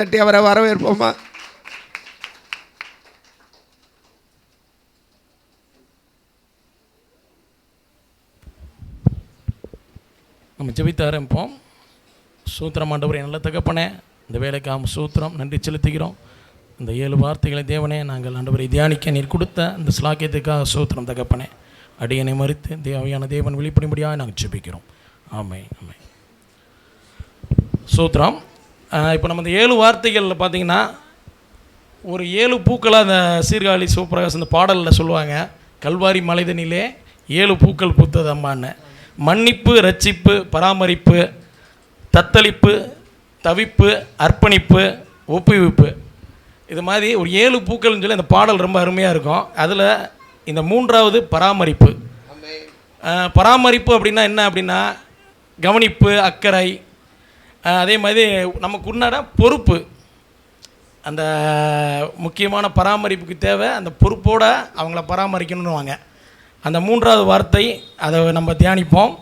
தட்டி அவரை வரவேற்போமா? நம்ம ஜெபித்து ஆரம்பிப்போம். சூத்திரம் ஆண்டவர் நல்ல தகப்பனே இந்த வேலைக்காம சூத்திரம் நன்றி செலுத்துகிறோம். இந்த ஏழு வார்த்தைகளை தேவனே நாங்கள் ஆண்டவரை தியானிக்க நீர் கொடுத்த இந்த ஸ்லாக்கியத்துக்காக சூத்திரம் தகப்பனே. அடியனை மறித்து தேவையான தேவன் வெளிப்படும்படியாக நாங்கள் ஜெபிக்கிறோம். ஆமை ஆமை சூத்திரம். இப்போ நம்ம இந்த ஏழு வார்த்தைகளில் பார்த்தீங்கன்னா ஒரு ஏழு பூக்களாக அந்த சீர்காழி சிவபிரகாஷ் இந்த பாடலில் சொல்லுவாங்க. கல்வாரி மலைதனிலே ஏழு பூக்கள் பூத்தது அம்மான்னு. மன்னிப்பு ரட்சிப்பு பராமரிப்பு தத்தளிப்பு தவிப்பு அர்ப்பணிப்பு ஒப்புவிப்பு. இது மாதிரி ஒரு ஏழு பூக்கள்னு சொல்லி அந்த பாடல் ரொம்ப அருமையாக இருக்கும். அதில் இந்த மூன்றாவது பராமரிப்பு. பராமரிப்பு அப்படின்னா என்ன அப்படின்னா கவனிப்பு அக்கறை அதே மாதிரி நமக்கு உண்டான பொறுப்பு. அந்த முக்கியமான பராமரிப்புக்கு தேவை அந்த பொறுப்போடு அவங்கள பராமரிக்கணும்னுவாங்க. அந்த மூன்றாவது வார்த்தை அதை நம்ம தியானிப்போம்.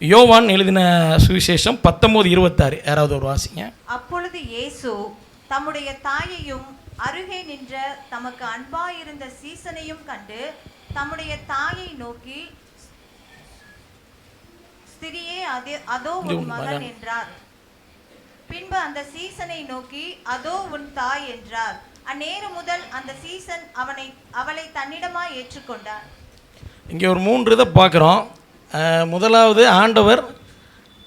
யோவான் எழுதின சுவிசேஷம் பத்தொம்போது இருபத்தாறு யாராவது ஒரு வாசிங்க. அப்பொழுது இயேசு தம்முடைய தாயையும் அருகே நின்ற தமக்கு அன்பாயிருந்த சீசனையும் கண்டு தம்முடைய தாயை நோக்கி ஸ்திரியே அது அதோ உன் மகன். என்றார். பின்பு அந்த சீசனை நோக்கி அதோ உன் தாய் என்றார். அந்நேரு முதல் அந்த சீசன் அவனை அவளை தன்னிடமாய் ஏற்றுக்கொண்டார். இங்கே ஒரு மூன்று இதை பார்க்குறோம். முதலாவது ஆண்டவர்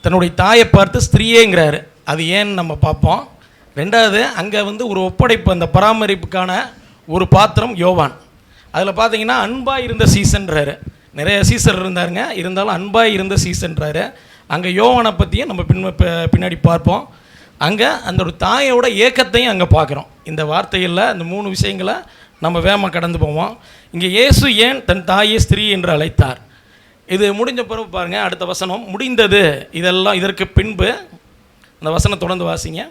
தன்னுடைய தாயை பார்த்து ஸ்திரீயேங்கிறாரு. அது ஏன்னு நம்ம பார்ப்போம். ரெண்டாவது அங்கே வந்து ஒரு ஒப்படைப்பு அந்த பராமரிப்புக்கான ஒரு பாத்திரம் யோவான். அதில் பார்த்தீங்கன்னா அன்பாக இருந்த சீசன்றாரு. நிறைய சீசர் இருந்தாருங்க. இருந்தாலும் அன்பாக இருந்த சீசன்றாரு. அங்கே யோவானை பற்றியும் நம்ம பின் பின்னாடி பார்ப்போம். அங்கே அந்த ஒரு தாயோட ஏக்கத்தையும் அங்கே பார்க்குறோம். இந்த வார்த்தைகளில் அந்த மூணு விஷயங்களை நம்ம வேகமாக கடந்து போவோம். இங்கே இயேசு ஏன் தன் தாயை ஸ்திரீ என்று அழைத்தார்? இது முடிஞ்ச பிறகு பாருங்கள் அடுத்த வசனம். முடிந்தது. இதெல்லாம் இதற்கு பின்பு அந்த வசனம் தொடர்ந்து வாசிங்க.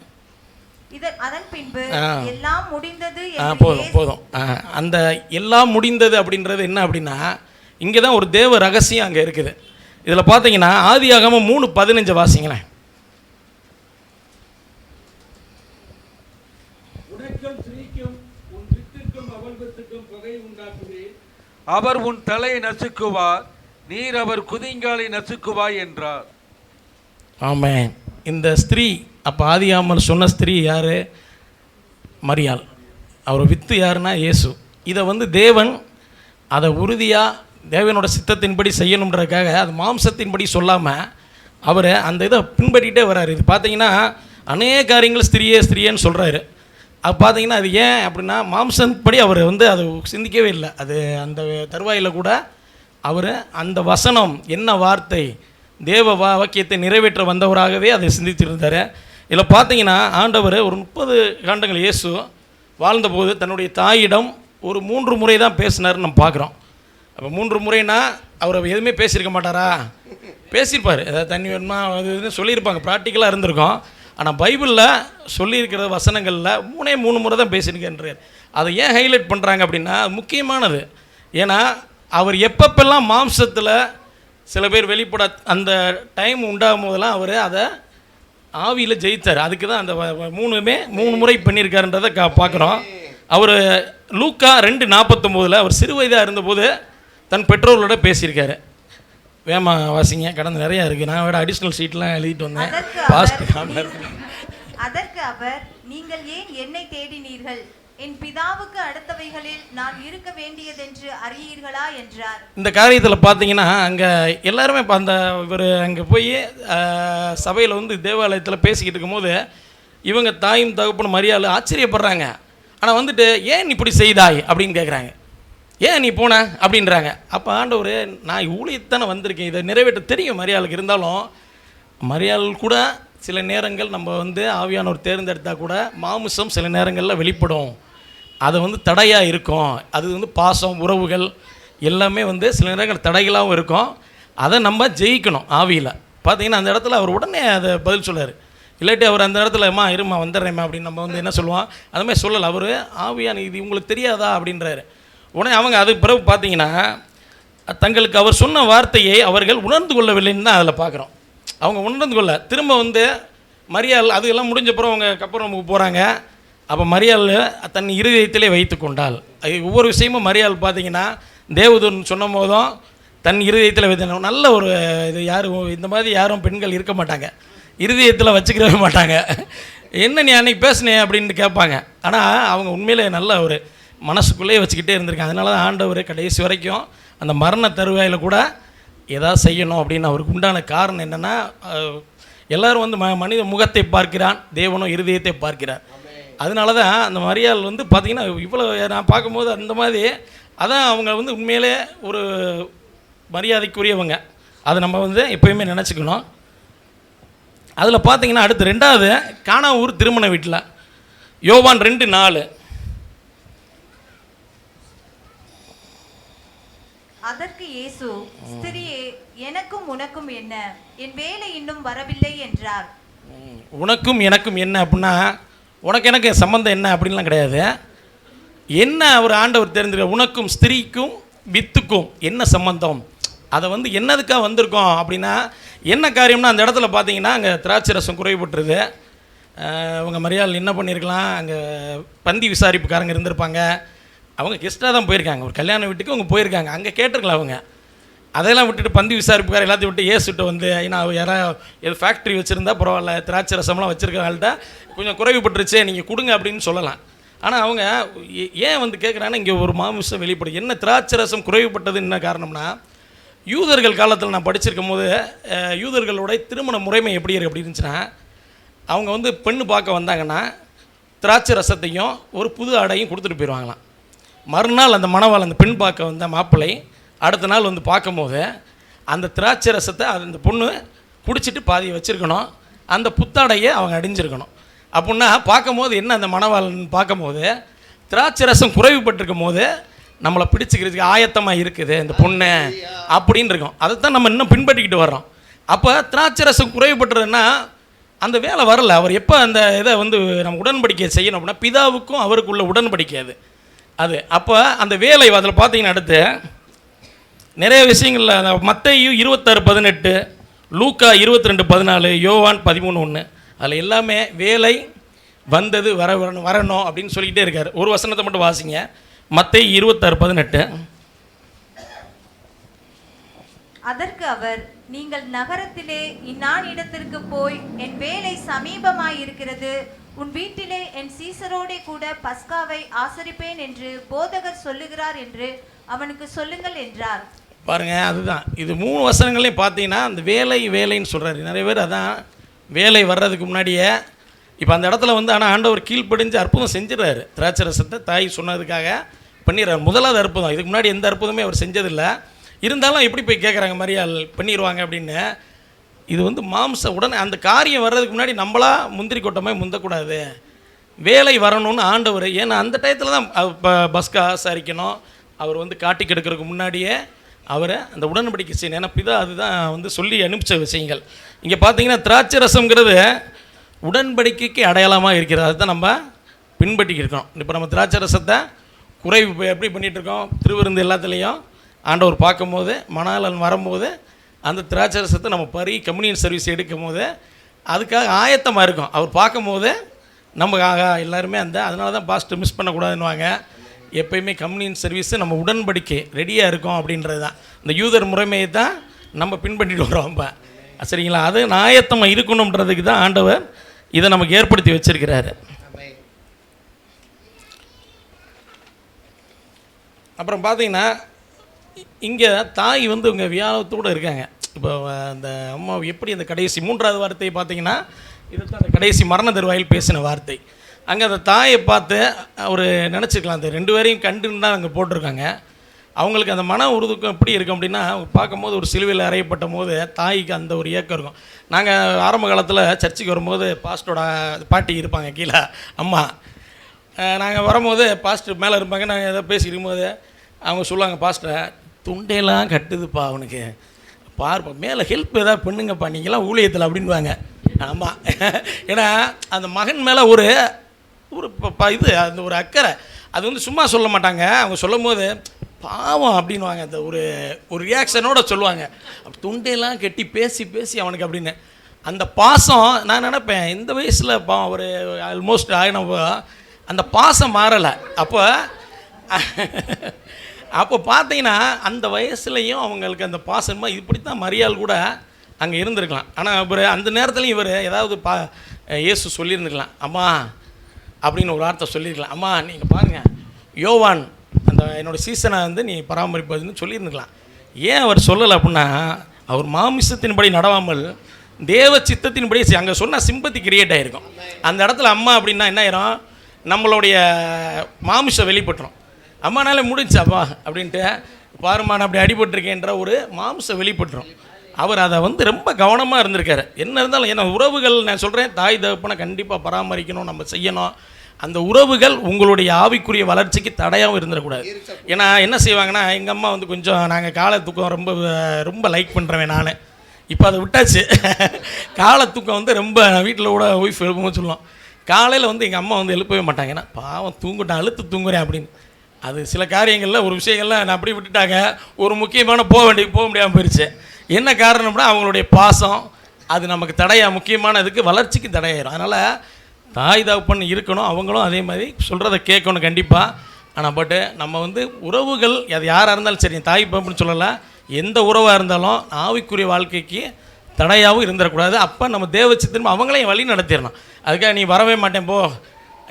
அதன் பின்பு. எல்லாம் முடிந்தது போதும் போதும். அந்த எல்லாம் முடிந்தது அப்படின்றது என்ன அப்படின்னா இங்கே தான் ஒரு தேவ ரகசியம் அங்கே இருக்குது. இதில் பார்த்தீங்கன்னா ஆதியாகமம் மூணு பதினஞ்சு வாசிங்களேன் உனக்கும் ஸ்திரீக்கும் உன் வித்துக்கும் அவள் வித்துக்கும் பகை உண்டாக்குவேன் அவர் உன் தலையை நசுக்குவார் நீர் அவர் குதிங்காலை நசுக்குவாய் என்றார். ஆமென். இந்த ஸ்திரீ அப்போ ஆதியாமல் சொன்ன ஸ்திரீ யார்? மரியாள். அவர் வித்து யாருன்னா இயேசு. இதை வந்து தேவன் அதை உறுதியாக தேவனோட சித்தத்தின்படி செய்யணுன்றதுக்காக அது மாம்சத்தின்படி சொல்லாமல் அவர் அந்த இதை பின்பற்றிட்டே வர்றாரு. இது பார்த்தீங்கன்னா அநேக காரியங்கள் ஸ்திரியே ஸ்திரீயேன்னு சொல்கிறாரு அது பார்த்தீங்கன்னா அது ஏன் அப்படின்னா மாம்சப்படி அவர் வந்து அது சிந்திக்கவே இல்லை. அது அந்த தருவாயில் கூட அவர் அந்த வசனம் என்ன வார்த்தை தேவ வா வாக்கியத்தை நிறைவேற்ற வந்தவராகவே அதை சிந்தித்திருந்தார். இதில் பார்த்தீங்கன்னா ஆண்டவர் ஒரு முப்பது காண்டங்கள் இயேசு வாழ்ந்தபோது தன்னுடைய தாயிடம் ஒரு மூன்று முறை தான் பேசினார்னு நம்ம பார்க்குறோம் அப்போ மூன்று முறைனா அவர் எதுவுமே பேசியிருக்க மாட்டாரா? பேசியிருப்பார். ஏதாவது தண்ணி வேணுமா அது இதுன்னு சொல்லியிருப்பாங்க. ப்ராக்டிக்கலாக இருந்திருக்கும். ஆனால் பைபிளில் சொல்லியிருக்கிற வசனங்களில் மூணே மூணு முறை தான் பேசியிருக்கேன்றார். அதை ஏன் ஹைலைட் பண்ணுறாங்க அப்படின்னா அது முக்கியமானது. ஏன்னா அவர் எப்பப்பெல்லாம் மாம்சத்தில் சில பேர் வெளிப்பட அந்த டைம் உண்டாகும் போதெல்லாம் அவர் அதை ஆவியில் ஜெயித்தார். அதுக்கு தான் அந்த வ- மூணுமே மூணு முறை பண்ணியிருக்காருன்றதை கா பார்க்குறோம். அவர் லூக்கா ரெண்டு நாற்பத்தொம்போதில் அவர் சிறு வயதாக இருந்தபோது தன் பெற்றோர்களோட பேசியிருக்காரு. வேமா வாசிங்க கடந்து நிறையா இருக்குது நான் விட அடிஷ்னல் சீட்லாம் எழுதிட்டு வந்தேன். அதற்கு பாஸ்ட் அவர் அதற்கு அவர் நீங்கள் ஏன் என்னை தேடினீர்கள்? என் பிதாவுக்கு அடுத்தவைகளில் நான் இருக்க வேண்டியதென்று அறியீர்களா? என்றார். இந்த காரியத்தில் பார்த்தீங்கன்னா அங்கே எல்லாருமே இப்போ அந்த இவர் அங்கே போய் சபையில் வந்து தேவாலயத்தில் பேசிக்கிட்டு இருக்கும்போது இவங்க தாயும் தகப்பனும் மரியாதை ஆச்சரியப்படுறாங்க. ஆனால் வந்துட்டு ஏன் இப்படி செய்தாய்? அப்படின்னு கேட்குறாங்க ஏன் நீ போன? அப்படின்றாங்க. அப்போ ஆண்டவர் நான் ஊழியத்தானே வந்திருக்கேன். இதை நிறைவேற்ற தெரியும் மரியாளுக்கு இருந்தாலும் மரியாள் கூட சில நேரங்கள் நம்ம வந்து ஆவியானவர் தேர்ந்தெடுத்தால் கூட மாமிசம் சில நேரங்களில் வெளிப்படும். அது வந்து தடையாக இருக்கும். அது வந்து பாசம் உறவுகள் எல்லாமே வந்து சில நேரங்கள் தடைகளாகவும் இருக்கும். அதை நம்ம ஜெயிக்கணும் ஆவியில். பார்த்தீங்கன்னா அந்த இடத்துல அவர் உடனே அதை பதில் சொல்லார். இல்லாட்டி அவர் அந்த இடத்துல அம்மா இருமா வந்துடுறேம்மா. அப்படின்னு நம்ம வந்து என்ன சொல்லுவோம்? அதுமாதிரி சொல்லலை. அவர் ஆவியான இது உங்களுக்கு தெரியாதா? அப்படின்றாரு. உடனே அவங்க அதுக்கு பிறகு பார்த்தீங்கன்னா தங்களுக்கு அவர் சொன்ன வார்த்தையை அவர்கள் உணர்ந்து கொள்ளவில்லைன்னு தான் அதில் பார்க்குறோம். அவங்க உணர்ந்து கொள்ள திரும்ப வந்து மரியாள் அது எல்லாம் பிறகு அவங்க கப்பரமுக்கு போகிறாங்க. அப்போ மரியாள் தன் இருதயத்திலே வைத்து கொண்டாள். அது ஒவ்வொரு விஷயமும் மரியாள் பார்த்தீங்கன்னா தேவதூன் சொன்ன போதும் தன் இருதயத்தில் வைத்தன நல்ல ஒரு இது யாரும் இந்த மாதிரி யாரும் பெண்கள் இருக்க மாட்டாங்க. இருதயத்தில் வச்சுக்கிறவே மாட்டாங்க. என்ன நீ அன்னைக்கு பேசுனே அப்படின்னு கேட்பாங்க. ஆனால் அவங்க உண்மையிலே நல்ல ஒரு மனசுக்குள்ளேயே வச்சுக்கிட்டே இருந்திருக்காங்க அதனால தான் ஆண்டவர் கடைசி வரைக்கும் அந்த மரண தருவாயில் கூட ஏதாவது செய்யணும் அப்படின்னு அவருக்கு உண்டான காரணம் என்னென்னா எல்லோரும் வந்து ம மனித முகத்தை பார்க்கிறான் தேவனும் இருதயத்தை பார்க்கிறார். அதனால தான் அந்த மரியாள் வந்து பார்த்திங்கன்னா இவ்வளோ நான் பார்க்கும்போது அந்த மாதிரி அதான் அவங்க வந்து உண்மையிலே ஒரு மரியாதைக்குரியவங்க. அதை நம்ம வந்து எப்பயுமே நினச்சிக்கணும். அதில் பார்த்தீங்கன்னா அடுத்து ரெண்டாவது காணாவூர் திருமண வீட்டில் யோவான் ரெண்டு நாலு. அதற்கு இயேசு ஸ்திரியே எனக்கும் உனக்கும் என்ன? என் வேலை இன்னும் வரவில்லை என்றார். உனக்கும் எனக்கும் என்ன அப்படின்னா உனக்கு எனக்கு சம்மந்தம் என்ன அப்படின்லாம் கிடையாது. என்ன அவர் ஆண்டவர் தெரிஞ்சிருக்க உனக்கும் ஸ்திரீக்கும் வித்துக்கும் என்ன சம்பந்தம்? அதை வந்து என்னதுக்காக வந்திருக்கோம் அப்படின்னா என்ன காரியம்னா அந்த இடத்துல பார்த்தீங்கன்னா அங்கே திராட்சை ரசம் குறைவுபட்டுருது. அவங்க மரியாதை என்ன பண்ணியிருக்கலாம் அங்கே பந்தி விசாரிப்புக்காரங்க இருந்திருப்பாங்க. அவங்க கெஸ்ட்டாக தான் போயிருக்காங்க. ஒரு கல்யாண வீட்டுக்கு அவங்க போயிருக்காங்க. அங்கே கேட்டிருக்கலாம் அவங்க. அதெல்லாம் விட்டுட்டு பந்தி விசாரிப்புக்கார எல்லாத்தையும் விட்டு ஏசுட்டு வந்து ஏன்னா அவ யாரா எது ஃபேக்ட்ரி வச்சுருந்தா பரவாயில்ல திராட்சை ரசம்லாம் வச்சுருக்கவங்கள்ட்ட கொஞ்சம் குறைவுபட்டுருச்சே நீங்கள் கொடுங்க அப்படின்னு சொல்லலாம். ஆனால் அவங்க ஏ- ஏன் வந்து கேட்குறாங்கன்னா இங்கே ஒரு மாமிசம் வெளிப்படும் என்ன திராட்சை ரசம் குறைவுபட்டது என்ன காரணம்னா யூதர்கள் காலத்தில் நான் படிச்சிருக்கும் போது யூதர்களுடைய திருமண முறைமை எப்படி இருக்குது அப்படி இருந்துச்சுன்னா அவங்க வந்து பெண்ணு பார்க்க வந்தாங்கன்னா திராட்சை ரசத்தையும் ஒரு புது ஆடையும் கொடுத்துட்டு போயிடுவாங்களாம் மறுநாள் அந்த மணவாள் அந்த பெண் பார்க்க வந்த மாப்பிள்ளை அடுத்த நாள் வந்து பார்க்கும்போது அந்த திராட்சை ரசத்தை அது அந்த பொண்ணு குடிச்சிட்டு பாதியை வச்சுருக்கணும். அந்த புத்தாடையை அவங்க அடிஞ்சிருக்கணும். அப்படின்னா பார்க்கும்போது என்ன அந்த மணவாளன் பார்க்கும்போது திராட்சை ரசம் குறைவுபட்டிருக்கும் போது நம்மளை பிடிச்சிக்கிறதுக்கு ஆயத்தமாக இருக்குது இந்த பொண்ணு அப்படின்னு இருக்கும். அதை தான் நம்ம இன்னும் பின்பற்றிக்கிட்டு வர்றோம். அப்போ திராட்சை ரசம் குறைவுபட்டுறதுன்னா அந்த வேலை வரல. அவர் எப்போ அந்த இதை வந்து நம்ம உடன்படிக்கை செய்யணும் அப்படின்னா பிதாவுக்கும் அவருக்குள்ள உடன்படிக்கை அது. அது. அப்போ அந்த வேலை அதில் பார்த்தீங்கன்னா அடுத்து நிறைய விஷயங்கள்ல மத்தையும் இருபத்தாறு பதினெட்டு லூக்கா இருபத்தி ரெண்டு பதினாலு யோவான் பதிமூணு ஒன்று அதில் எல்லாமே வேலை வந்தது வர வரணும் வரணும் அப்படின்னு சொல்லிக்கிட்டே இருக்கார். ஒரு வசனத்தை மட்டும் வாசிங்க. மத்தை இருபத்தாறு பதினெட்டு. அதற்கு அவர் நீங்கள் நகரத்திலே இந்நான் இடத்திற்கு போய் என் வேலை சமீபமாய் இருக்கிறது உன் வீட்டிலே என் சீசரோடே கூட பஸ்காவை ஆசரிப்பேன் என்று போதகர் சொல்லுகிறார் என்று அவனுக்கு சொல்லுங்கள் என்றார். பாருங்க அதுதான். இது மூணு வசனங்களையும் பார்த்தீங்கன்னா அந்த வேலை வேலைன்னு சொல்கிறாரு நிறைய பேர் அதான் வேலை வர்றதுக்கு முன்னாடியே இப்போ அந்த இடத்துல வந்து ஆனால் ஆண்டவர் கீழ்ப்படிஞ்சு அற்புதம் செஞ்சிடறாரு. திராட்சை ரசத்தை தாய் சொன்னதுக்காக பண்ணிடுறாரு. முதலாவது அற்புதம். இதுக்கு முன்னாடி எந்த அற்புதமே அவர் செஞ்சதில்லை. இருந்தாலும் எப்படி போய் கேட்குறாங்க மரியாள் பண்ணிடுவாங்க அப்படின்னு இது வந்து மாம்ச உடனே அந்த காரியம் வர்றதுக்கு முன்னாடி நம்மளா முந்திரி கொட்டமே முந்தக்கூடாது. வேலை வரணும்னு ஆண்டவர் ஏன்னா அந்த டயத்தில் தான் இப்போ பஸ்கா ஆசாரிக்கணும் அவர் வந்து காட்டி கெடுக்கிறதுக்கு முன்னாடியே அவரை அந்த உடன்படிக்கை செய்யணும். ஏன்னா பிதா அதுதான் வந்து சொல்லி அனுப்பிச்ச விஷயங்கள். இங்கே பார்த்தீங்கன்னா திராட்சை ரசம்ங்கிறது உடன்படிக்கைக்கு அடையாளமாக இருக்கிறது. அதுதான் நம்ம பின்பற்றி இருக்கோம். இப்போ நம்ம திராட்சை ரசத்தை குறைவு எப்படி பண்ணிகிட்ருக்கோம் திருவிருந்து எல்லாத்துலேயும் ஆண்டவர் பார்க்கும்போது மணாளன் வரும்போது அந்த திராட்சை ரசத்தை நம்ம பறி கம்யூனியன் சர்வீஸ் எடுக்கும் போது அதுக்காக ஆயத்தமாக இருக்கும். அவர் பார்க்கும்போது நம்ம எல்லாருமே அந்த அதனால தான் பாஸ்ட்டு மிஸ் பண்ணக்கூடாதுன்னுவாங்க. எப்பயுமே கம்யூனியன் சர்வீஸு நம்ம உடன்படிக்கை ரெடியாக இருக்கோம் அப்படின்றது தான் இந்த யூதர் முறைமையை தான் நம்ம பின்பற்றிட்டு வரோம் இப்போ. சரிங்களா? அது நாயத்தமாக இருக்கணுன்றதுக்கு தான் ஆண்டவர் இதை நமக்கு ஏற்படுத்தி வச்சிருக்கிறாரு. அப்புறம் பார்த்தீங்கன்னா இங்கே தாய் வந்து இவங்க வியாழத்தோடு இருக்காங்க. இப்போ அந்த அம்மா எப்படி அந்த கடைசி மூன்றாவது வார்த்தையை பார்த்தீங்கன்னா இதுதான் அந்த கடைசி மரண தருவாயில் பேசின வார்த்தை. அங்கே அந்த தாயை பார்த்து அவர் நினச்சிக்கலாம் அந்த ரெண்டு பேரையும் கண்டுன்னு தான் அங்கே போட்டிருக்காங்க. அவங்களுக்கு அந்த மன உருதுக்கம் எப்படி இருக்கும் அப்படின்னா அவங்க பார்க்கும்போது ஒரு சிலுவையில் அறையப்பட்ட போது தாய்க்கு அந்த ஒரு ஏக்கம் இருக்கும். நாங்கள் ஆரம்ப காலத்தில் சர்ச்சுக்கு வரும்போது பாஸ்டோட பாட்டி இருப்பாங்க கீழே அம்மா. நாங்கள் வரும்போது பாஸ்டர் மேலே இருப்பாங்க நாங்கள் ஏதோ பேசிட்டு இருக்கும்போது அவங்க சொல்லுவாங்க பாஸ்டரை துண்டையெல்லாம் கட்டுதுப்பா அவனுக்கு பார்ப்போம். மேலே ஹெல்ப் ஏதாவது பண்ணுங்கப்பா நீங்களாம் ஊழியத்தில் அப்படின்வாங்க ஆமாம் ஏன்னா அந்த மகன் மேலே ஒரு ஒரு இது அந்த ஒரு அக்கறை. அது வந்து சும்மா சொல்ல மாட்டாங்க. அவங்க சொல்லும் போது பாவம் அப்படின்வாங்க அந்த ஒரு ஒரு ரியாக்ஷனோட சொல்லுவாங்க. துண்டையெல்லாம் கெட்டி பேசி பேசி அவனுக்கு அப்படின்னு. அந்த பாசம் நான் நினப்பேன் இந்த வயசில் பாவம் ஒரு ஆல்மோஸ்ட் ஆகினப்போ அந்த பாசம் மாறலை. அப்போ அப்போ பார்த்தீங்கன்னா அந்த வயசுலையும் அவங்களுக்கு அந்த பாசமாக இப்படி தான் மரியாள் கூட அங்கே இருந்திருக்கலாம். ஆனால் இவர் அந்த நேரத்துலையும் இவர் ஏதாவது பா இயேசு சொல்லியிருந்துக்கலாம் அம்மா அப்படின்னு ஒரு வார்த்தை சொல்லியிருக்கலாம். அம்மா நீங்கள் பாருங்கள் யோவான் அந்த என்னோட சீசனை வந்து நீ பராமரிப்பதுன்னு சொல்லியிருந்துக்கலாம் ஏன் அவர் சொல்லலை அப்படின்னா அவர் மாமிசத்தின்படி நடவாமல் தேவ சித்தத்தின்படி அங்கே சொன்னால் சிம்பத்தி கிரியேட் ஆகிருக்கும் அந்த இடத்துல அம்மா அப்படின்னா என்ன ஆயிரும்? நம்மளுடைய மாமிசம் வெளிப்பட்டுரும். அம்மானால முடிஞ்சு அப்பா அப்படின்ட்டு பாருமா நான் அப்படி அடிபட்டிருக்கேன்ற ஒரு மாம்சம் வெளிப்பட்டுரும். அவர் அதை வந்து ரொம்ப கவனமாக இருந்திருக்காரு. என்ன இருந்தாலும் ஏன்னா உறவுகள் நான் சொல்கிறேன் தாய் தகப்பனை கண்டிப்பாக பராமரிக்கணும் நம்ம செய்யணும். அந்த உறவுகள் உங்களுடைய ஆவிக்குரிய வளர்ச்சிக்கு தடையாகவும் இருந்துடக்கூடாது. ஏன்னா என்ன செய்வாங்கன்னா எங்கள் அம்மா வந்து கொஞ்சம் நாங்கள் காலை தூக்கம் ரொம்ப ரொம்ப லைக் பண்ணுறவன் நான். இப்போ அதை விட்டாச்சு. காலை தூக்கம் வந்து ரொம்ப வீட்டில் கூட ஒய்ஃப் எழுப்பும்போது சொல்லுவோம் காலையில் வந்து எங்கள் அம்மா வந்து எழுப்பவே மாட்டாங்க. ஏன்னா பாவம் தூங்கிட்டேன் அழுத்து தூங்குறேன் அப்படின்னு. அது சில காரியங்களில் ஒரு விஷயங்கள்லாம் நான் அப்படி விட்டுட்டாங்க. ஒரு முக்கியமான போக வேண்டிய போக முடியாமல் போயிடுச்சு என்ன காரணம்னா அவங்களுடைய பாசம் அது நமக்கு தடையாக முக்கியமான இதுக்கு வளர்ச்சிக்கு தடையாயிரும். அதனால் தாய் தகப்பன் இருக்கணும் அவங்களும் அதே மாதிரி சொல்கிறத கேட்கணும் கண்டிப்பாக ஆனால் பட்டு நம்ம வந்து உறவுகள் அது யாராக இருந்தாலும் சரி தாய் தகப்பன் சொல்லலை எந்த உறவாக இருந்தாலும் ஆவிக்குரிய வாழ்க்கைக்கு தடையாகவும் இருந்துடக்கூடாது. அப்போ நம்ம தேவச்சி திரும்ப அவங்களையும் வழி நடத்திடணும். அதுக்காக நீ வரவே மாட்டேன் போ.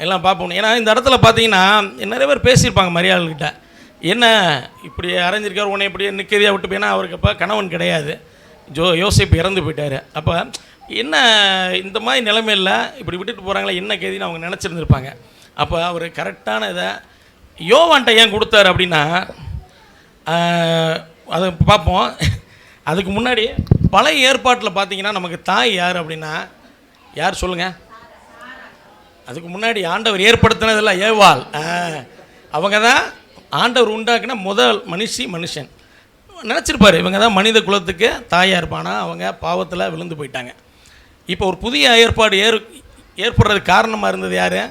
எல்லாம் பார்ப்போம். ஏன்னா இந்த இடத்துல பார்த்தீங்கன்னா நிறைய பேர் பேசியிருப்பாங்க மரியாதைகிட்ட என்ன இப்படி அரைஞ்சிருக்கார் உன்னை இப்படி நிற்கதியாக விட்டு போயினா அவருக்கு அப்போ கணவன் கிடையாது. ஜோ யோசிப்பு இறந்து போயிட்டார். அப்போ என்ன இந்த மாதிரி நிலைமையில் இப்படி விட்டுட்டு போகிறாங்களே என்ன கேதின்னு அவங்க நினச்சிருந்துருப்பாங்க. அப்போ அவர் கரெக்டான இதை யோவான்ட்ட ஏன் கொடுத்தாரு அப்படின்னா அதை பார்ப்போம். அதுக்கு முன்னாடி பழைய ஏற்பாட்டில் பார்த்தீங்கன்னா நமக்கு தாய் யார் அப்படின்னா யார் சொல்லுங்கள் அதுக்கு முன்னாடி ஆண்டவர் ஏற்படுத்தினதெல்லாம் ஏவாள். ஆ, அவங்க தான் ஆண்டவர் உண்டாக்குன முதல் மனுஷி மனுஷன். நினச்சிருப்பாரு இவங்க தான் மனித குலத்துக்கு தாயாக இருப்பானா? அவங்க பாவத்தில் விழுந்து போயிட்டாங்க. இப்போ ஒரு புதிய ஏற்பாடு ஏற் ஏற்படுறதுக்கு காரணமாக இருந்தது யார்?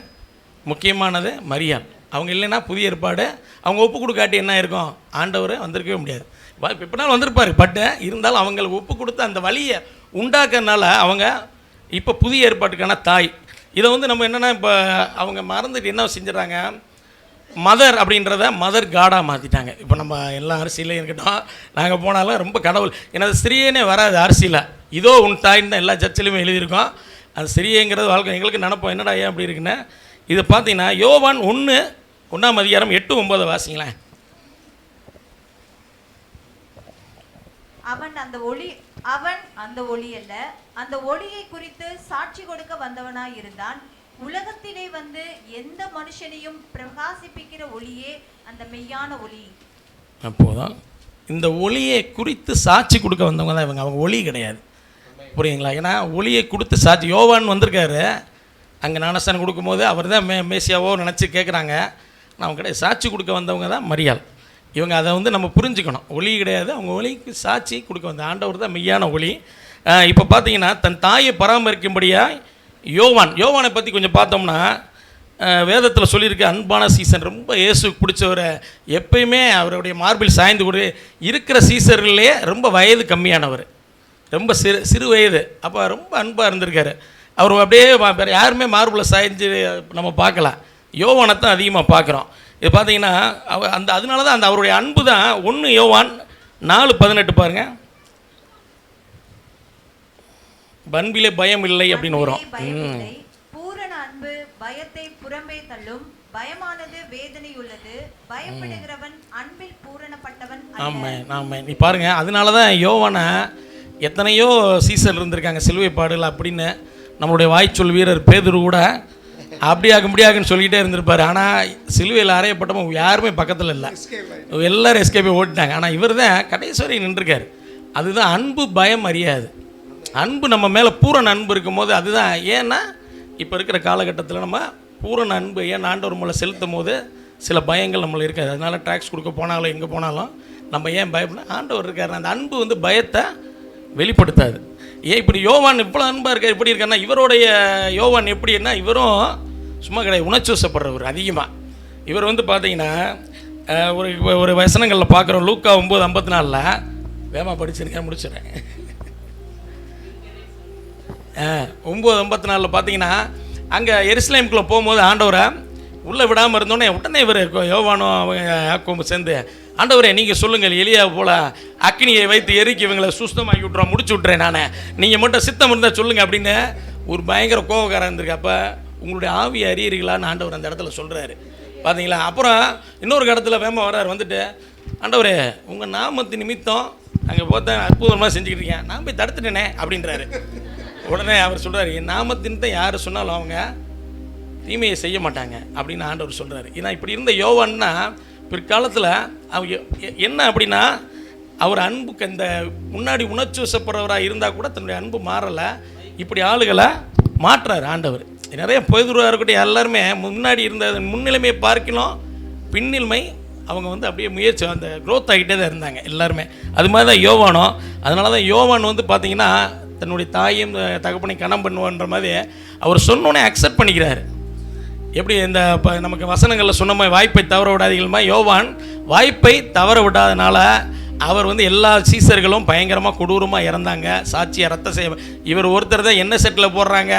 முக்கியமானது மரியாள். அவங்க இல்லைன்னா புதிய ஏற்பாடு அவங்க ஒப்பு கொடுக்காட்டி என்ன இருக்கும் ஆண்டவர் வந்திருக்கவே முடியாது. இப்போ எப்படினாலும் வந்திருப்பார் பட் இருந்தாலும் அவங்களுக்கு ஒப்பு கொடுத்து அந்த வழியை உண்டாக்குறதுனால அவங்க இப்போ புதிய ஏற்பாட்டுக்கான தாய் இதை வந்து நம்ம என்னென்னா இப்போ அவங்க மறந்துட்டு என்ன செஞ்சிடறாங்க மதர் அப்படின்றத மதர் காடாக மாற்றிட்டாங்க இப்போ நம்ம எல்லா அரிசியிலையும் இருக்கட்டும். நாங்கள் போனாலும் ரொம்ப கடவுள். எனது ஸ்திரீயனே வராது அரிசியில் இதோ உன் தாயின்னு தான் எல்லா சர்ச்சிலையுமே எழுதியிருக்கோம். அது சிறியங்கிறது வாழ்க்கை. எங்களுக்கு நினப்போம். என்னடா ஏன் அப்படி இருக்குன்னு? இதை பார்த்தீங்கன்னா யோவான் ஒன்று ஒன்றாம் அதிகாரம் எட்டு ஒம்பது வாசிங்களேன். அவன் அந்த ஒளி அவன் அந்த ஒளி அல்ல. அந்த ஒளியை குறித்து சாட்சி கொடுக்க வந்தவனாய் இருந்தான். உலகத்திலே வந்து எந்த மனுஷனையும் பிரகாசிப்பிக்கிற ஒளியே அந்த மெய்யான ஒளி. அப்போதான் இந்த ஒளியை குறித்து சாட்சி கொடுக்க வந்தவங்க தான் இவங்க. அவங்க ஒளி கிடையாது. புரியுங்களா ஏன்னா ஒளியை கொடுத்து சாட்சி யோவான் வந்திருக்காரு. அங்கே ஞானஸ்தானம் கொடுக்கும்போது அவர் தான் மே மேசியாவோ நினச்சி கேட்குறாங்க அவங்க கிடையாது சாட்சி கொடுக்க வந்தவங்க தான் மரியாள். இவங்க அதை வந்து நம்ம புரிஞ்சுக்கணும். ஒளி கிடையாது. அவங்க ஒளிக்கு சாட்சி கொடுக்க வந்த ஆண்டவர் தான் மெய்யான ஒளி. இப்போ பார்த்தீங்கன்னா தன் தாயை பராமரிக்கும்படியாக யோவான் யோவானை பற்றி கொஞ்சம் பார்த்தோம்னா வேதத்தில் சொல்லியிருக்க அன்பான சீசன் ரொம்ப இயேசுக்கு பிடிச்சவரை எப்பயுமே அவருடைய மார்பில் சாய்ந்து கொடு இருக்கிற சீசர்லேயே ரொம்ப வயது கம்மியானவர். ரொம்ப சிறு சிறு வயது. அப்போ ரொம்ப அன்பாக இருந்திருக்காரு. அவர் அப்படியே யாருமே மார்பில் சாய்ஞ்சு நம்ம பார்க்கலாம் யோவானை தான் அதிகமாக பார்க்குறோம். இது பார்த்தீங்கன்னா அந்த அதனால தான் அந்த அவருடைய அன்பு தான் ஒன்று யோவான் நாலு பதினெட்டு பாருங்கள் பண்பிலே பயம் இல்லை அப்படின்னு வரும். பூரண அன்பு பயத்தை புறம்பே தள்ளும் பயமானது வேதனை உள்ளது. பயப்படுகிறவன் அன்பில் பூரணப்பட்டவன். ஆமாம் ஆமாம். நீ பாருங்க அதனால தான் யோவானை எத்தனையோ சீசன் இருந்திருக்காங்க சிலுவை பாடல் அப்படின்னு. நம்மளுடைய வாய்ச்சொல் வீரர் பேதுரு கூட அப்படியாக முடியாதுன்னு சொல்லிக்கிட்டே இருந்திருப்பார். ஆனால் சிலுவையில் அறையப்பட்டவங்க யாருமே பக்கத்தில் இல்லை. எல்லாரும் எஸ்கேபி ஓட்டிட்டாங்க ஆனால் இவர் தான் கடைசி நின்றுருக்கார். அதுதான் அன்பு பயம் அறியாது அன்பு நம்ம மேலே பூரண அன்பு இருக்கும்போது அதுதான். ஏன்னா இப்போ இருக்கிற காலகட்டத்தில் நம்ம பூரண அன்பு ஏன் ஆண்டவர் மூலம் செலுத்தும் போது சில பயங்கள் நம்மள இருக்காது. அதனால் டாக்ஸ் கொடுக்க போனாலும் எங்கே போனாலும் நம்ம ஏன் பயப்படணும்? ஆண்டவர் இருக்கார் அந்த அன்பு வந்து பயத்தை வெளிப்படுத்தாது. ஏன் இப்படி யோவான் இவ்வளோ அன்பாக இருக்கார்? இப்படி இருக்காருன்னா இவருடைய யோவான் எப்படின்னா இவரும் சும்மா கிடையாது உணர்ச்சிவசப்படுறவர் அதிகமாக இவர் வந்து பார்த்தீங்கன்னா ஒரு ஒரு வசனங்களில் பார்க்குறோம் லூக்கா ஒம்பது ஐம்பத்தி நாலில் வேமா படிச்சிருக்கேன் முடிச்சிடுறேன். ஒம்பது ஐம்பத்தி நாலில் பார்த்தீங்கன்னா அங்கே எருசலேமுக்குள்ளே போகும்போது ஆண்டவரை உள்ளே விடாமல் இருந்தோடனே உடனே இவர் யோவானும் அவங்க சேர்ந்து ஆண்டவரே நீங்கள் சொல்லுங்கள் எளியா போல அக்னியை வைத்து எரிக்கி இவங்களை சுஸ்தமாக்கி விட்றோம் முடிச்சு விட்றேன் நான். நீங்கள் மட்டும் சித்தம் இருந்தால் சொல்லுங்கள் அப்படின்னு ஒரு பயங்கர கோபக்காரன் இருந்திருக்கு அப்போ உங்களுடைய ஆவி அறியறீங்களான்னு ஆண்டவர் அந்த இடத்துல சொல்கிறாரு பார்த்தீங்களா அப்புறம் இன்னொரு இடத்துல வேம வர்றார் வந்துட்டு ஆண்டவரே உங்கள் நாமத்து நிமித்தம் அங்கே பார்த்தேன் அற்புதமாக செஞ்சுக்கிட்டு இருக்கேன். நான் போய் தடுத்துட்டேனே அப்படின்றாரு. உடனே அவர் சொல்கிறார் என் நாமத்தின் தான் யார் சொன்னாலும் அவங்க தீமையை செய்ய மாட்டாங்க அப்படின்னு ஆண்டவர் சொல்கிறாரு ஏன்னா இப்படி இருந்த யோவான்னா பிற்காலத்தில் அவங்க என்ன அப்படின்னா அவர் அன்புக்கு இந்த முன்னாடி உணர்ச்சி வசப்படுறவராக இருந்தால் கூட தன்னுடைய அன்பு மாறலை இப்படி ஆளுகளை மாற்றுறாரு ஆண்டவர். நிறைய பொதுவாக இருக்கட்டும் எல்லாருமே முன்னாடி இருந்த முன்னிலைமையை பார்க்கணும். பின்னிலைமை அவங்க வந்து அப்படியே முயற்சி அந்த க்ரோத் ஆகிட்டே தான் இருந்தாங்க எல்லாருமே. அது மாதிரி தான் யோவானும். அதனால தான் யோவான் வந்து பார்த்தீங்கன்னா தன்னுடைய தாயும் தகப்பனை கணம் பண்ணுவோன்ற மாதிரி அவர் சொன்னோன்னே அக்செப்ட் பண்ணிக்கிறார். எப்படி இந்த இப்போ நமக்கு வசனங்களில் சொன்ன மாதிரி வாய்ப்பை தவற விடாதீங்களா யோவான் வாய்ப்பை தவற விடாதனால அவர் வந்து எல்லா சீசர்களும் பயங்கரமாக கொடூரமாக இறந்தாங்க. சாட்சியை ரத்த செய்ய இவர் ஒருத்தர் தான் என்ன செட்டில் போடுறாங்க?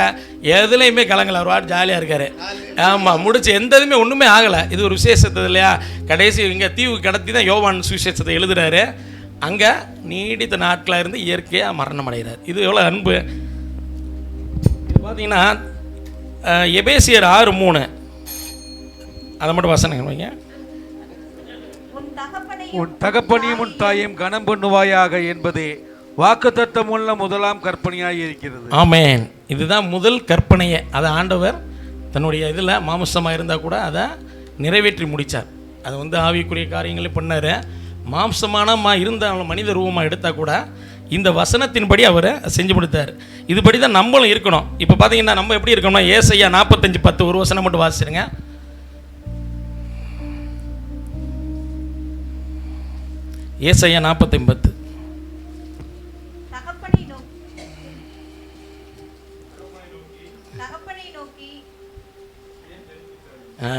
எதுலேயுமே கலங்கல. அவர் வாட் ஜாலியாக இருக்கார். ஆமாம் முடிச்சு எந்த இதுவுமே ஒன்றுமே ஆகலை. இது ஒரு விசேஷத்தது இல்லையா? கடைசி இங்கே தீவு கடத்தி தான் யோவான் சுவிசேஷத்தை எழுதுறாரு. அங்கே நீடித்த நாட்களாக இருந்து இயற்கையாக மரணம் அடைகிறார். இது எவ்வளோ அன்பு. இது பார்த்தீங்கன்னா எபேசியர் ஆறு மூணு. அதை மட்டும் வசனங்க வைங்க. உன் தகப்பனையும் உன் தாயையும் கனம் பண்ணுவாயாக என்பதே வாக்குத்தத்தமுள்ள முதலாம் கற்பனையாக இருக்கிறது. ஆமேன். இதுதான் முதல் கற்பனையை. அதை ஆண்டவர் தன்னுடைய இதில் மாம்சமாக இருந்தால் கூட அதை நிறைவேற்றி முடித்தார் அது வந்து ஆவிக்குரிய காரியங்களை பண்ணார். மாம்சமான மா மனித ரூபமாக எடுத்தால் கூட இந்த வசனத்தின்படி அவர் செஞ்சு முடித்தார். இதுபடி தான் நம்மளும் இருக்கணும். இப்போ பார்த்தீங்கன்னா நம்ம எப்படி இருக்கணும்னா ஏசையா நாற்பத்தஞ்சு பத்து ஒரு வசனம் மட்டும் வாசிடுங்க ஏசையா நாற்பத்தஞ்சு பத்து தகப்பனை நோக்கி. தகப்பனை நோக்கி. ஆ.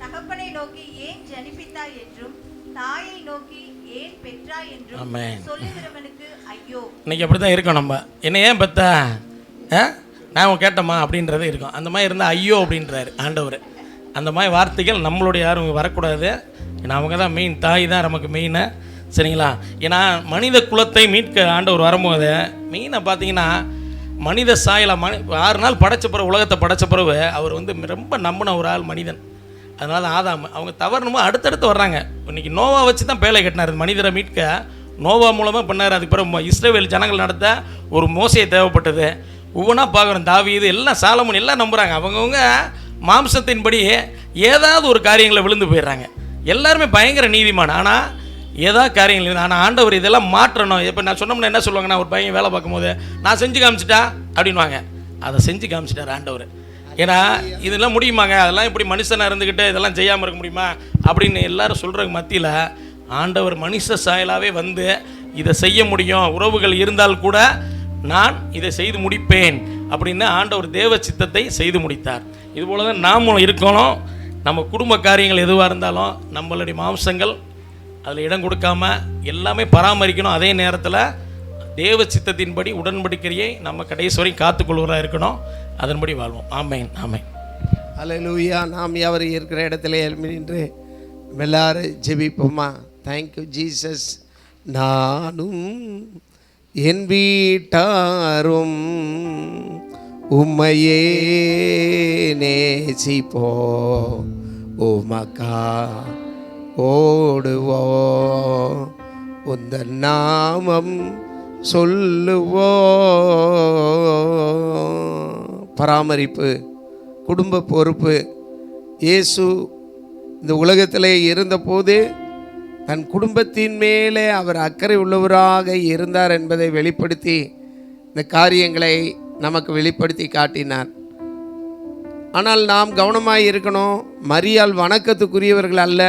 தகப்பனை நோக்கி ஏன் ஜனிப்பித்தாய் என்றும் தாயை நோக்கி ஏன் பெற்றாய் என்றும் ஆமென். சொல்லுகிறவனுக்கு ஐயோ. இன்னைக்கு அப்படி தான் இருக்கோம் நம்ம. என்ன ஏன் பெத்த? நான் கேட்டம்மா அப்படின்றது இருக்கும். அந்த மாதிரி இருந்தால் ஐயோ அப்படின்றாரு ஆண்டவர். அந்த மாதிரி வார்த்தைகள் நம்மளுடைய யாரும் வரக்கூடாது. ஏன்னா அவங்க தான் மெயின் தாய் தான் நமக்கு மெயினு சரிங்களா? ஏன்னா மனித குலத்தை மீட்க ஆண்டவர் வரும்போது மெயினாக பார்த்தீங்கன்னா மனித சாயலை மனி ஆறு நாள் படைச்ச பிறகு உலகத்தை படைச்ச பிறகு அவர் வந்து ரொம்ப நம்பின ஒரு ஆள் மனிதன். அதனால தான் ஆதாம் அவங்க தவறணுமோ அடுத்தடுத்து வர்றாங்க. இன்னைக்கு நோவா வச்சு தான் பேலை கட்டினார். மனிதரை மீட்க நோவா மூலமாக பண்ணார். அதுக்கு பிறகு இஸ்ரேவேல் ஜனங்கள் நடத்த ஒரு மோசையை தேவைப்பட்டது. ஒவ்வொன்றா பார்க்குறோம் தாவி இது எல்லாம் சாலமுன் எல்லாம் நம்புகிறாங்க அவங்கவுங்க மாம்சத்தின்படி ஏதாவது ஒரு காரியங்களை விழுந்து போயிடுறாங்க. எல்லாருமே பயங்கர நீதிமான். ஆனால் ஏதா காரியங்கள் ஆனால் ஆண்டவர் இதெல்லாம் மாற்றணும். இப்போ நான் சொன்னோம்னா என்ன சொல்லுவாங்கன்னா ஒரு பையன் வேலை பார்க்கும்போது நான் செஞ்சு காமிச்சிட்டா? அப்படின்வாங்க அதை செஞ்சு காமிச்சிட்டார் ஆண்டவர். ஏன்னா இதெல்லாம் முடியுமாங்க? அதெல்லாம் இப்படி மனுஷனாக இருந்துக்கிட்டு இதெல்லாம் செய்யாமல் இருக்க முடியுமா? அப்படின்னு எல்லாரும் சொல்கிற மத்தியில் ஆண்டவர் மனுஷ சாயலாகவே வந்து இதை செய்ய முடியும். உறவுகள் இருந்தால் கூட நான் இதை செய்து முடிப்பேன் அப்படின்னு ஆண்டவர் தேவ சித்தத்தை செய்து முடித்தார். இதுபோல தான் நாமும் இருக்கணும். நம்ம குடும்ப காரியங்கள் எதுவாக இருந்தாலும் நம்மளுடைய மாம்சங்கள் அதில் இடம் கொடுக்காம எல்லாமே பராமரிக்கணும். அதே நேரத்தில் தேவ சித்தத்தின்படி உடன்படிக்கையை நம்ம கடைசி வரை காத்துக்கொள்வராக இருக்கணும். அதன்படி வாழ்வோம். ஆமேன் ஆமேன். அல்லேலூயா நாம் யாவர் இருக்கிற இடத்துல நின்று எல்லாரும் ஜெபிப்போமா? தேங்க்யூ ஜீசஸ் நானும் என் வீட்டாரும் உம்மையே நேசிப்போம். உமக்கா ஓடுவோ உந்த நாமம் சொல்லுவோ பராமரிப்பு குடும்ப பொறுப்பு. இயேசு இந்த உலகத்திலே இருந்தபோது தன் குடும்பத்தின் மேலே அவர் அக்கறை உள்ளவராக இருந்தார் என்பதை வெளிப்படுத்தி இந்த காரியங்களை நமக்கு வெளிப்படுத்தி காட்டினார். ஆனால் நாம் கவனமாக இருக்கணும். மரியாள் வணக்கத்துக்குரியவர்கள் அல்ல.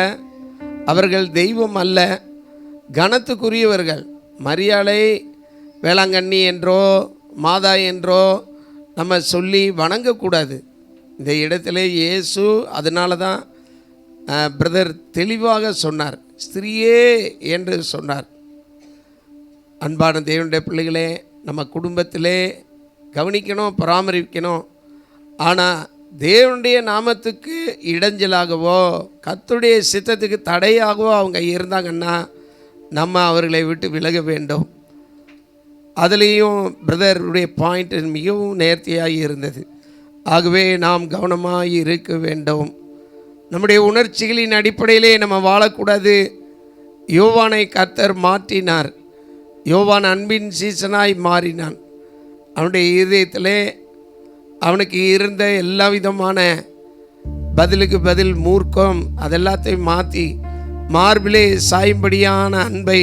அவர்கள் தெய்வம் அல்ல. கனத்துக்குரியவர்கள். மரியாலை வேளாங்கண்ணி என்றோ மாதா என்றோ நம்ம சொல்லி வணங்கக்கூடாது. இந்த இடத்துல இயேசு அதனால தான் பிரதர் தெளிவாக சொன்னார். ஸ்திரியே என்று சொன்னார். அன்பான தேவனுடைய பிள்ளைகளே நம்ம குடும்பத்திலே கவனிக்கணும் பராமரிக்கணும். ஆனால் தேவனுடைய நாமத்துக்கு இடைஞ்சலாகவோ கத்துடைய சித்தத்துக்கு தடையாகவோ அவங்க இருந்தாங்கன்னா நம்ம அவர்களை விட்டு விலக வேண்டும். அதுலேயும் பிரதருடைய பாயிண்ட் மிகவும் நேர்த்தியாக இருந்தது. ஆகவே நாம் கவனமாக இருக்க வேண்டும். நம்முடைய உணர்ச்சிகளின் அடிப்படையிலே நம்ம வாழக்கூடாது. யோவானை கர்த்தர் மாற்றினார். யோவான் அன்பின் சீசனாய் மாறினான். அவனுடைய இதயத்திலே அவனுக்கு இருந்த எல்லா விதமான பதிலுக்கு பதில் மூர்க்கம் அதெல்லாத்தையும் மாற்றி மார்பிலே சாயும்படியான அன்பை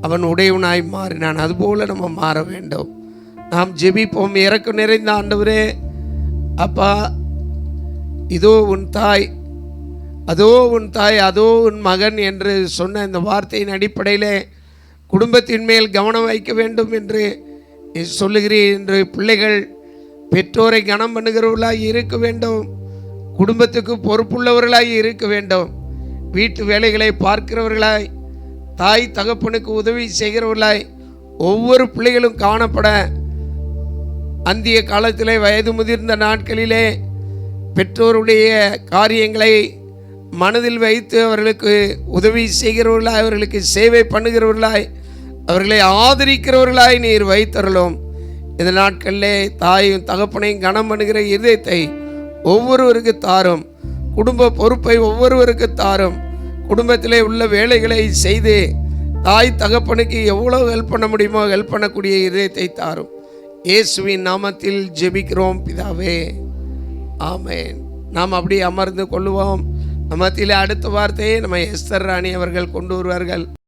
அவன் உடையவனாய் மாறினான். அதுபோல நம்ம மாற வேண்டும். நாம் ஜெபிப்போம். இறக்கம் நிறைந்த ஆண்டவரே அப்பா இதோ உன் தாய் அதோ உன் தாய் அதோ உன் மகன் என்று சொன்ன இந்த வார்த்தையின் அடிப்படையிலே குடும்பத்தின் மேல் கவனம் வைக்க வேண்டும் என்று சொல்லுகிறேன் என்று பிள்ளைகள் பெற்றோரை கனம் பண்ணுகிறவர்களாக இருக்க வேண்டும். குடும்பத்துக்கு பொறுப்புள்ளவர்களாக இருக்க வேண்டும். வீட்டு வேலைகளை பார்க்கிறவர்களாய் தாய் தகப்பனுக்கு உதவி செய்கிறவர்களாய் ஒவ்வொரு பிள்ளைகளும் காணப்பட. அந்திய காலத்திலே வயது முதிர்ந்த நாட்களிலே பெற்றோருடைய காரியங்களை மனதில் வைத்து அவர்களுக்கு உதவி செய்கிறவர்களாய் அவர்களுக்கு சேவை பண்ணுகிறவர்களாய் அவர்களை ஆதரிக்கிறவர்களாய் நீர் வைத்தருளும். இந்த நாட்களிலே தாயும் தகப்பனையும் கனம் பண்ணுகிற இதயத்தை ஒவ்வொருவருக்கு தாரும். குடும்ப பொறுப்பை ஒவ்வொருவருக்கு தாரும். குடும்பத்திலே உள்ள வேலைகளை செய்து தாய் தகப்பனுக்கு எவ்வளோ ஹெல்ப் பண்ண முடியுமோ ஹெல்ப் பண்ணக்கூடிய இதயத்தை தாரும். இயேசுவின் நாமத்தில் ஜெபிக்கிறோம் பிதாவே. ஆமேன். நாம் அப்படி அமர்ந்து கொள்ளுவோம். நம்ம அடுத்த வார்த்தையை நம்ம எஸ்தர் ராணி அவர்கள் கொண்டு வருவார்கள்.